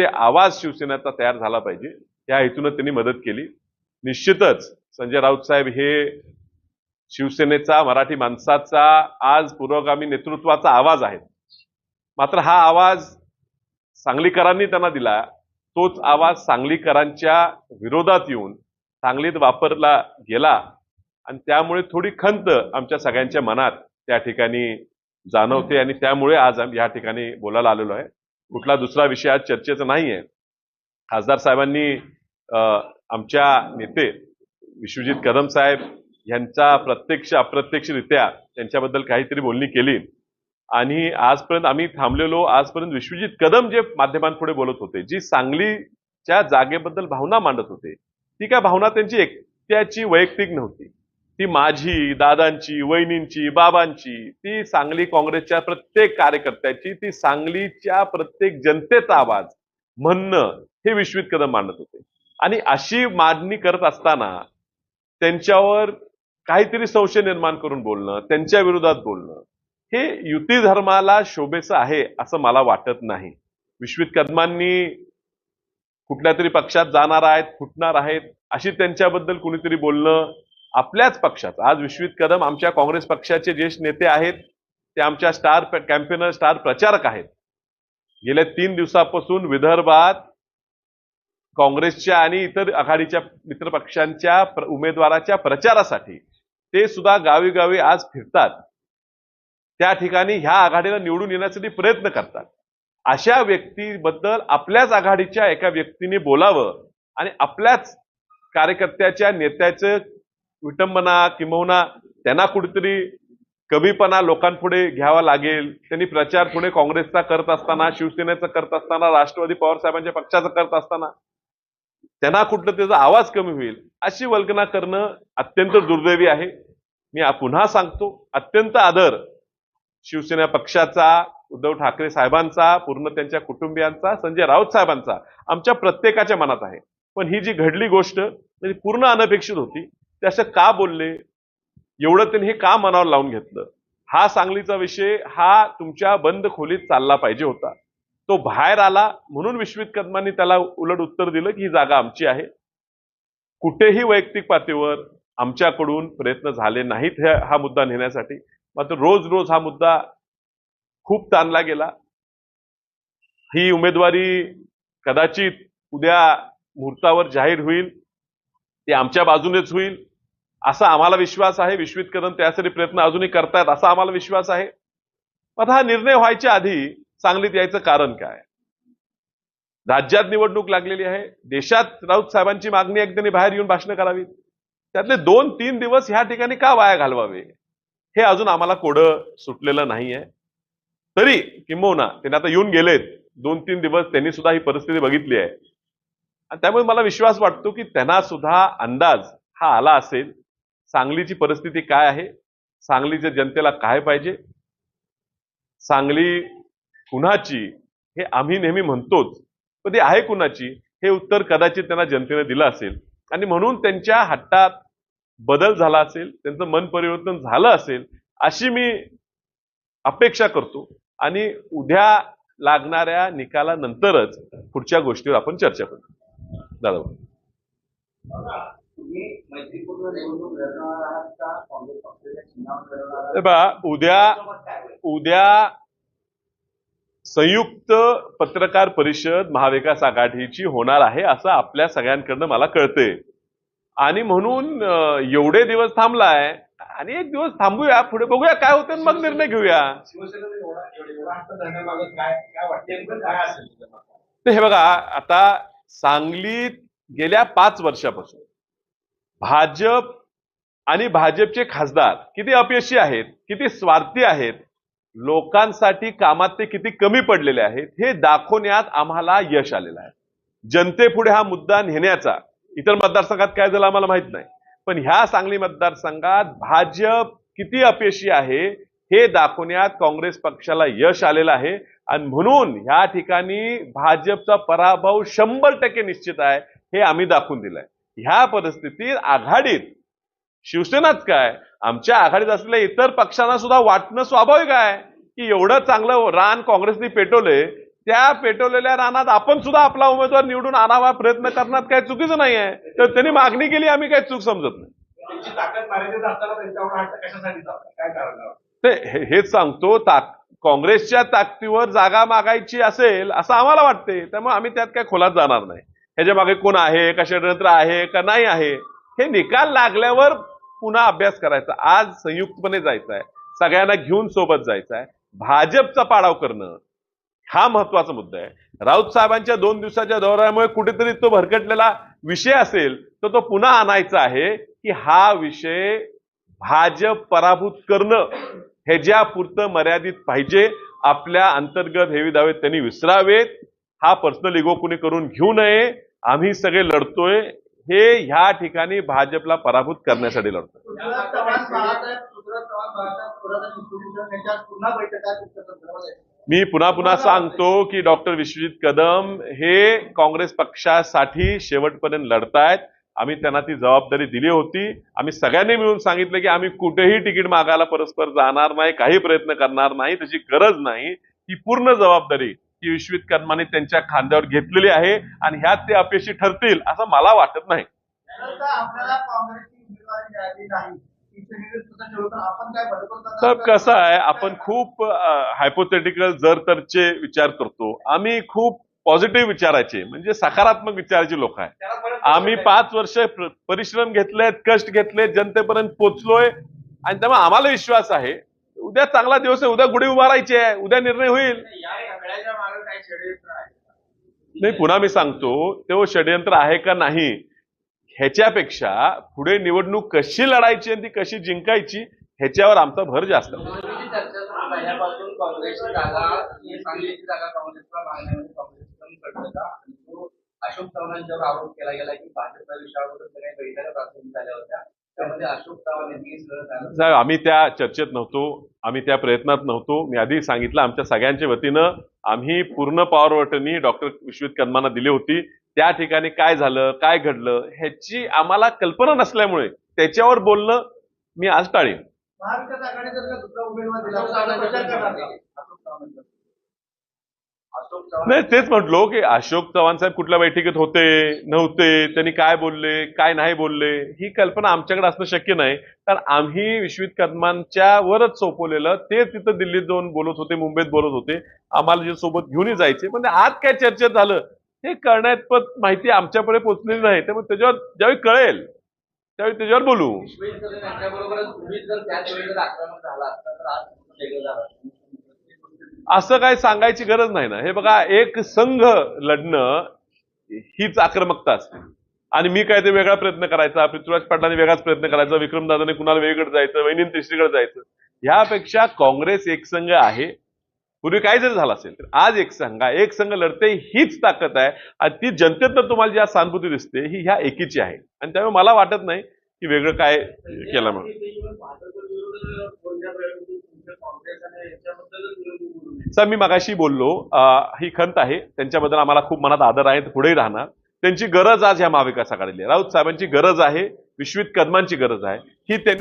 ते आवाज शिवसेनेचा तयार झाला पाहिजे या हेतूनं त्यांनी मदत केली. निश्चितच संजय राऊत साहेब हे शिवसेनेचा मराठी माणसाचा आज पुरोगामी नेतृत्वाचा आवाज आहे मात्र हा आवाज सांगलीकरांनी त्यांना दिला. तोच आवाज सांगलीकरांच्या विरोधात येऊन सांगलीत वापरला गेला. आणि त्यामुळे थोडी खंत आमच्या सगळ्यांच्या मनात त्या ठिकाणी जाणवते आणि त्यामुळे आज या ठिकाणी बोलायला आलेलो आहे. कुठला दुसरा विषय आज चर्चेचा नाही आहे खासदार साहेबांनी आमच्या नेते विश्वजित कदम साहेब यांचा प्रत्यक्ष अप्रत्यक्षरित्या त्यांच्याबद्दल काहीतरी बोलणी केली. आणि आजपर्यंत आम्ही थांबलेलो आजपर्यंत विश्वजित कदम जे माध्यमांपुढे बोलत होते जी सांगलीच्या जागेबद्दल भावना मांडत होते ती काय भावना त्यांची एकट्याची वैयक्तिक नव्हती. ती माझी दादांची वहिनींची बाबांची ती सांगली काँग्रेसच्या प्रत्येक कार्यकर्त्याची ती सांगलीच्या प्रत्येक जनतेचा आवाज म्हणणं हे विश्वित कदम मांडत होते. आणि अशी मांडणी करत असताना त्यांच्यावर काहीतरी संशय निर्माण करून बोलणं त्यांच्या विरोधात बोलणं हे युती धर्माला शोभेचं आहे असं मला वाटत नाही. विश्वित कदमांनी कुठल्या तरी पक्षात जाणार आहेत फुटणार आहेत अशी त्यांच्याबद्दल कुणीतरी बोलणं आपल्याच पक्षात. आज विश्वित कदम आमच्या काँग्रेस पक्षाचे ज्येष्ठ नेते आहेत ते आमच्या स्टार कॅम्पेनर स्टार प्रचारक आहेत. गेल्या तीन दिवसापासून विदर्भात काँग्रेसच्या आणि इतर आघाडीच्या मित्रपक्षांच्या प्र- उमेदवाराच्या प्रचारासाठी ते सुद्धा गावी गावी आज फिरतात. त्या ठिकाणी ह्या आघाडीला निवडून येण्यासाठी प्रयत्न करतात. अशा व्यक्तीबद्दल आपल्याच आघाडीच्या एका व्यक्तीने बोलावं आणि आपल्याच कार्यकर्त्याच्या नेत्याचं विटंबना किंबहुना त्यांना कुठेतरी कमीपणा लोकांपुढे घ्यावा लागेल. त्यांनी प्रचार पुढे काँग्रेसचा करत असताना शिवसेनेचा करत असताना राष्ट्रवादी पवार साहेबांच्या पक्षाचा करत असताना त्यांना कुठलं त्याचा आवाज कमी होईल अशी वल्गना करणं अत्यंत दुर्दैवी आहे. मी पुन्हा सांगतो अत्यंत आदर शिवसेना पक्षाचा उद्धव ठाकरे साहेबांचा पूर्ण त्यांच्या कुटुंबियांचा संजय राऊत साहेबांचा आमच्या प्रत्येकाच्या मनात आहे. पण ही जी घडली गोष्ट म्हणजे पूर्ण अनपेक्षित होती. ते असं का बोलले? एवढं त्यांनी हे का मनावर लावून घेतलं? हा सांगलीचा विषय हा तुमच्या बंद खोलीत चालला पाहिजे होता. तो बाहेर आला म्हणून विश्वित कदमांनी त्याला उलट उत्तर दिलं की ही जागा आमची आहे. कुठेही वैयक्तिक पातळीवर आमच्याकडून प्रयत्न झाले नाहीत हे- हा मुद्दा नेण्यासाठी. मात्र रोज रोज हा मुद्दा खूप ताणला गेला. ही उमेदवारी कदाचित उद्या मुहूर्तावर जाहीर होईल. ती आमच्या बाजूनेच होईल. असा आम्हाला विश्वास आहे विश्वित त्यासाठी प्रयत्न अजूनही करतायत असा आम्हाला विश्वास आहे. आता हा निर्णय व्हायच्या आधी सांगलीत यायचं कारण काय? राज्यात निवडणूक लागलेली आहे. देशात राऊत साहेबांची मागणी आहे त्यांनी बाहेर येऊन भाषणं करावीत? त्यातले दोन तीन दिवस ह्या ठिकाणी का वाया घालवावे? हे अजून आम्हाला कोडं सुटलेलं नाहीये. तरी किंबहुना त्यांनी आता येऊन गेलेत. दोन तीन दिवस त्यांनी सुद्धा ही परिस्थिती बघितली आहे. आणि त्यामुळे मला विश्वास वाटतो की त्यांना सुद्धा अंदाज हा आला असेल. सांगलीची परिस्थिती काय आहे? सांगलीच्या जनतेला काय पाहिजे? सांगली कुणाची हे आम्ही नेहमी म्हणतोच पण ती आहे कुणाची हे उत्तर कदाचित त्यांना जनतेने दिलं असेल. आणि म्हणून त्यांच्या हट्टात बदल झाला असेल त्यांचं मन परिवर्तन झालं असेल अशी मी अपेक्षा करतो. आणि उद्या लागणाऱ्या निकालानंतरच पुढच्या गोष्टीवर आपण चर्चा करू. दादा उद्या? उद्या संयुक्त पत्रकार परिषद महाविकास आघाडीची होणार आहे असं आपल्या सगळ्यांकडनं मला कळतंय. आणि म्हणून एवढे दिवस थांबलाय आणि एक दिवस थांबूया पुढे बघूया काय होतं मग निर्णय घेऊया. हे बघा आता सांगलीत गेल्या पाच वर्षापासून भाजप आणि भाजपचे खासदार किती अपयशी आहेत किती स्वार्थी आहेत लोकांसाठी कामात ते किती कमी पडलेले आहेत हे दाखवण्यात आम्हाला यश आलेलं आहे. जनतेपुढे हा मुद्दा नेण्याचा इतर मतदारसंघात काय झालं आम्हाला माहीत नाही. पण ह्या सांगली मतदारसंघात भाजप किती अपयशी आहे हे दाखवण्यात काँग्रेस पक्षाला यश आलेलं आहे. आणि म्हणून ह्या ठिकाणी भाजपचा पराभव शंभर टक्के निश्चित आहे हे आम्ही दाखवून दिलंय. ह्या परिस्थितीत आघाडीत. शिवसेनाच काय? आमच्या आघाडीत असलेल्या इतर पक्षांना सुद्धा वाटणं स्वाभाविक आहे की एवढं चांगलं रान काँग्रेसने पेटवलंय त्या पेटवलेल्या रानात आपण सुद्धा आपला उमेदवार निवडून आणावा प्रयत्न करण्यात काही चुकीचं नाही आहे तर त्यांनी मागणी केली आम्ही काही चूक समजत नाही? ते हे- हेच सांगतो ताक काँग्रेसच्या ताकदीवर जागा मागायची असेल असं आम्हाला वाटते त्यामुळे आम्ही त्यात काय खोलात जाणार नाही. ह्याच्या मागे कोण आहे का षडयंत्र आहे का नाही आहे हे निकाल लागल्यावर पुन्हा अभ्यास करायचा. आज संयुक्तपणे जायचं आहे. सगळ्यांना घेऊन सोबत जायचं आहे. भाजपचा पाडाव करणं हा महत्त्वाचा मुद्दा आहे. राऊत साहेबांच्या दोन दिवसाच्या दौऱ्यामुळे कुठेतरी तो भरकटलेला विषय असेल तर तो पुन्हा आणायचा आहे की हा विषय भाजप पराभूत करणं ह्याच्या पुरतं मर्यादित पाहिजे आपल्या अंतर्गत हेवी दावे त्यांनी विसरावेत हा पर्सनल इगो कुणी करून घेऊ नये आम्ही सगळे लढतोय हे ह्या ठिकाणी भाजपला पराभूत करण्यासाठी लढतोय. आहे. मी पुन्हा पुन्हा सांगतो की डॉक्टर विश्वजित कदम हे काँग्रेस पक्षासाठी शेवटपर्यंत लढतायत. आम्ही त्यांना ती जबाबदारी दिली होती. आम्ही सगळ्यांनी मिळून सांगितलं की आम्ही कुठेही तिकीट मागायला परस्पर जाणार नाही काही प्रयत्न करणार नाही त्याची गरज नाही. ही पूर्ण जबाबदारी ही विश्वित कदमाने त्यांच्या खांद्यावर घेतलेली आहे आणि ह्यात ते अपयशी ठरतील असं मला वाटत नाही. तर कसं आहे आपण खूप हायपोथेटिकल जर तरचे विचार करतो आम्ही खूप पॉझिटिव्ह विचाराचे म्हणजे सकारात्मक विचाराचे लोक आहे आम्ही पाच वर्ष प्र- परिश्रम घेतलेत कष्ट घेतलेत जनतेपर्यंत पोचलोय आणि त्यामुळे आम्हाला विश्वास आहे. उद्या चांगला दिवस आहे उद्या गुढी उभारायची आहे उद्या निर्णय होईल. नाही पुन्हा मी सांगतो ते षडयंत्र आहे का नाही ह्याच्यापेक्षा पुढे निवडणूक कशी लढायची आणि ती कशी जिंकायची ह्याच्यावर आमचा भर जास्त. ही अशोक चव्हाणांच्यावर आरोप केला गेला की भाजपच्या विषयावर बैठका प्राथमिक झाल्या होत्या. साहेब आम्ही त्या चर्चेत नव्हतो आम्ही त्या प्रयत्नात नव्हतो. मी आधी सांगितलं आमच्या सगळ्यांच्या वतीनं आम्ही पूर्ण पॉवर वटनी डॉक्टर विश्वित कदमांना दिली होती. त्या ठिकाणी काय झालं काय घडलं ह्याची आम्हाला कल्पना नसल्यामुळे त्याच्यावर बोलणं मी आज टाळीन. नाही. तेच म्हटलो की अशोक चव्हाण साहेब कुठल्या बैठकीत होते नव्हते त्यांनी काय बोलले काय नाही बोलले ही कल्पना आमच्याकडे असणं शक्य नाही. कारण आम्ही विश्वित कदमांच्या वरच सोपवलेलं ते तिथं दिल्लीत जाऊन बोलत होते मुंबईत बोलत होते. आम्हाला जे सोबत घेऊनही जायचे पण ते आज काय चर्चेत झालं हे कळण्यात माहिती आमच्याकडे पोहोचलेली नाही. त्यामुळे त्याच्यावर ज्यावेळी कळेल त्यावेळी त्याच्यावर बोलू. असं काय सांगायची गरज नाही ना. हे बघा एक संघ लढणं हीच आक्रमकता असते. आणि मी काय ते वेगळा प्रयत्न करायचा पृथ्वीराज पाटलाने वेगळाच प्रयत्न करायचा विक्रमदादाने कुणाला वेगळं जायचं वैनीन तिसरीकडे जायचं. ह्यापेक्षा काँग्रेस एक संघ आहे. पूर्वी काय जरी झालं असेल तर आज एक संघ आहे. एक संघ लढते हीच ताकद आहे. आणि ती जनतेतनं तुम्हाला ज्या सहानुभूती दिसते ही ह्या एकीची आहे. आणि त्यामुळे मला वाटत नाही की वेगळं काय केलं म्हणून. सर मी मगाशी बोललो ही खंत आहे. त्यांच्याबद्दल आम्हाला खूप मनात आदर आहे ते पुढेही राहणार. त्यांची गरज आज ह्या महाविकास आघाडीला. राऊत साहेबांची गरज आहे विश्वित कदमांची गरज आहे. ही त्यांनी